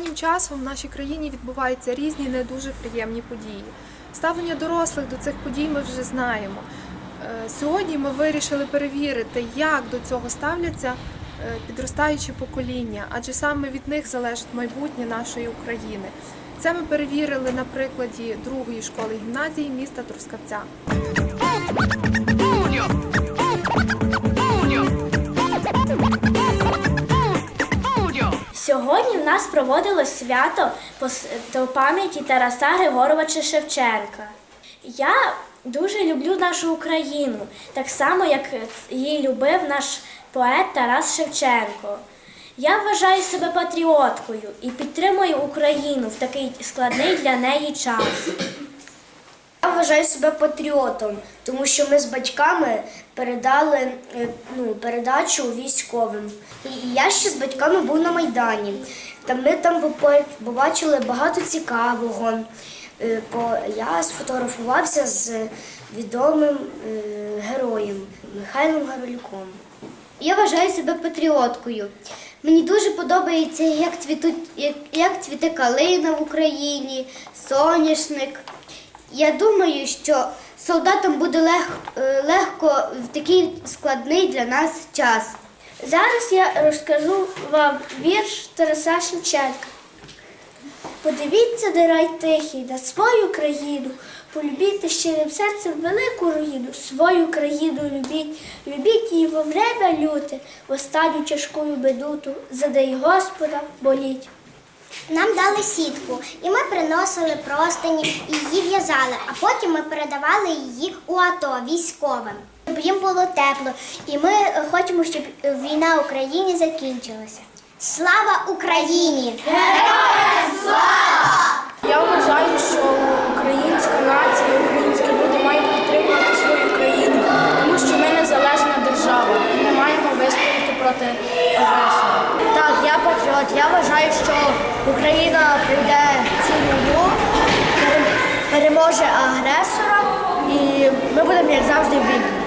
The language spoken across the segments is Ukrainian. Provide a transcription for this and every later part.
часом в нашій країні відбуваються різні не дуже приємні події. Ставлення дорослих до цих подій ми вже знаємо. Е, Сьогодні ми вирішили перевірити, як до цього ставляться е, підростаючі покоління, адже саме від них залежить майбутнє нашої України. Це ми перевірили на прикладі другої школи гімназії міста Трускавця. Сьогодні в нас проводилось свято до пам'яті Тараса Григоровича Шевченка. Я дуже люблю нашу Україну, так само, як її любив наш поет Тарас Шевченко. Я вважаю себе патріоткою і підтримую Україну в такий складний для неї час. Вважаю себе патріотом, тому що ми з батьками передали е, ну, передачу військовим. І я ще з батьками був на Майдані. Та ми там побачили багато цікавого. Е, Бо я сфотографувався з відомим е, героєм Михайлом Гаролюком. Я вважаю себе патріоткою. Мені дуже подобається, як цвітуть, як, як цвіте калина в Україні, соняшник. Я думаю, що солдатам буде лег, е, легко в такий складний для нас час. Зараз я розкажу вам вірш Тараса Шевченка. Подивіться, де рай тихий на свою країну, полюбіть щирим серцем велику руїну, свою країну любіть, любіть її во время люте, в останню тяжкую минуту, задай Господа боліть. Нам дали сітку, і ми приносили простині і її в'язали, а потім ми передавали її у АТО військовим. Щоб їм було тепло, і ми хочемо, щоб війна в Україні закінчилася. Слава Україні! Я вважаю, що українська нація, Україна прийде цю війну, переможе агресора, і ми будемо, як завжди, вільні.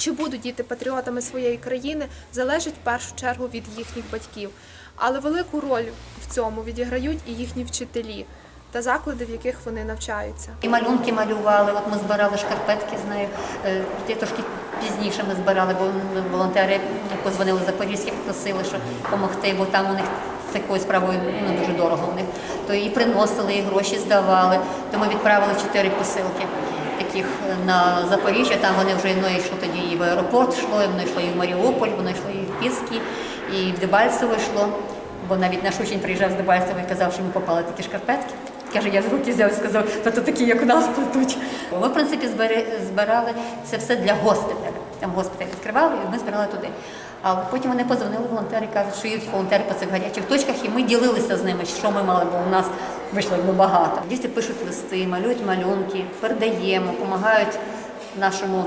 Чи будуть діти патріотами своєї країни, залежить в першу чергу від їхніх батьків. Але велику роль в цьому відіграють і їхні вчителі та заклади, в яких вони навчаються. І малюнки малювали. От ми збирали шкарпетки з нею. Е, ті трошки пізніше ми збирали, бо волонтери позвонили Запорізькі, попросили, що допомогти, бо там у них такою справою ну, дуже дорого у них. То і приносили, і гроші здавали. То ми відправили чотири посилки. Таких е, на Запоріжжя, там вони вже ну, йшло тоді і в аеропорт йшло, і воно йшло і в Маріуполь, воно йшло і в Піски, і в Дебальцево йшло. Бо навіть наш учень приїжджав з Дебальцева і казав, що ми попали такі шкарпетки. Каже, я з руки взяв і сказав, та то такі, як у нас плетуть. Ми, в принципі, збирали це все для госпіталя. Там госпіталь відкривали, і ми збирали туди. А потім вони позвонили волонтери, кажуть, що є волонтери по цих гарячих точках, і ми ділилися з ними, що ми мали, бо у нас вийшло якби багато. Діти пишуть листи, малюють малюнки, передаємо, допомагають нашому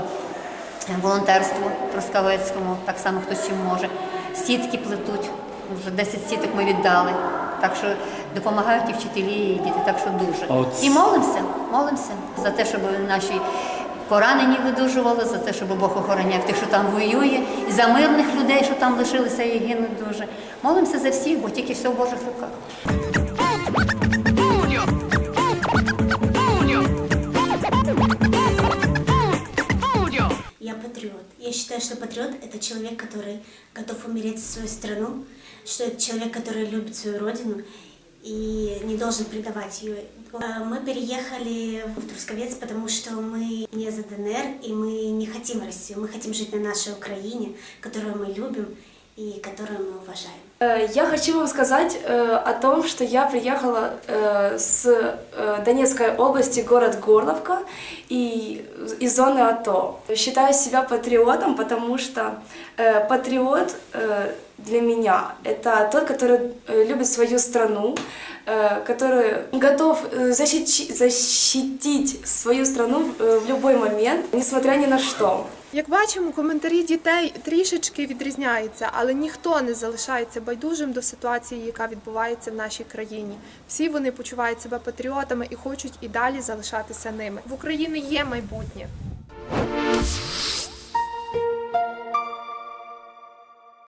волонтерству Трускавецькому, так само хтось чим може. Сітки плетуть, вже 10 сіток ми віддали. Так що допомагають і вчителі, і діти, так що дуже. І молимося, молимося за те, щоб наші поранені видужували, за те, щоб Бог охороняв тих, що там воює, і за мирних людей, що там лишилися і гинуть дуже. Молимося за всіх, бо тільки все в Божих руках. Я патриот. Я считаю, что патриот – это человек, который готов умереть за свою страну, что это человек, который любит свою родину и не должен предавать ее. Э, Мы переехали в Трусковец, потому что мы не за ДНР, и мы не хотим Россию. Мы хотим жить на нашей Украине, которую мы любим и которую мы уважаем. Э, Я хочу вам сказать э, о том, что я приехала э, с Донецкой области, город Горловка, и из зоны АТО. Считаю себя патриотом, потому что патриот для меня это тот, который любит свою страну, который готов защити- защитить свою страну в любой момент, несмотря ни на что. Як бачимо, коментарі дітей трішечки відрізняються, але ніхто не залишається байдужим. до ситуації, яка відбувається в нашій країні. Всі вони почувають себе патріотами і хочуть і далі залишатися ними. В Україні є майбутнє.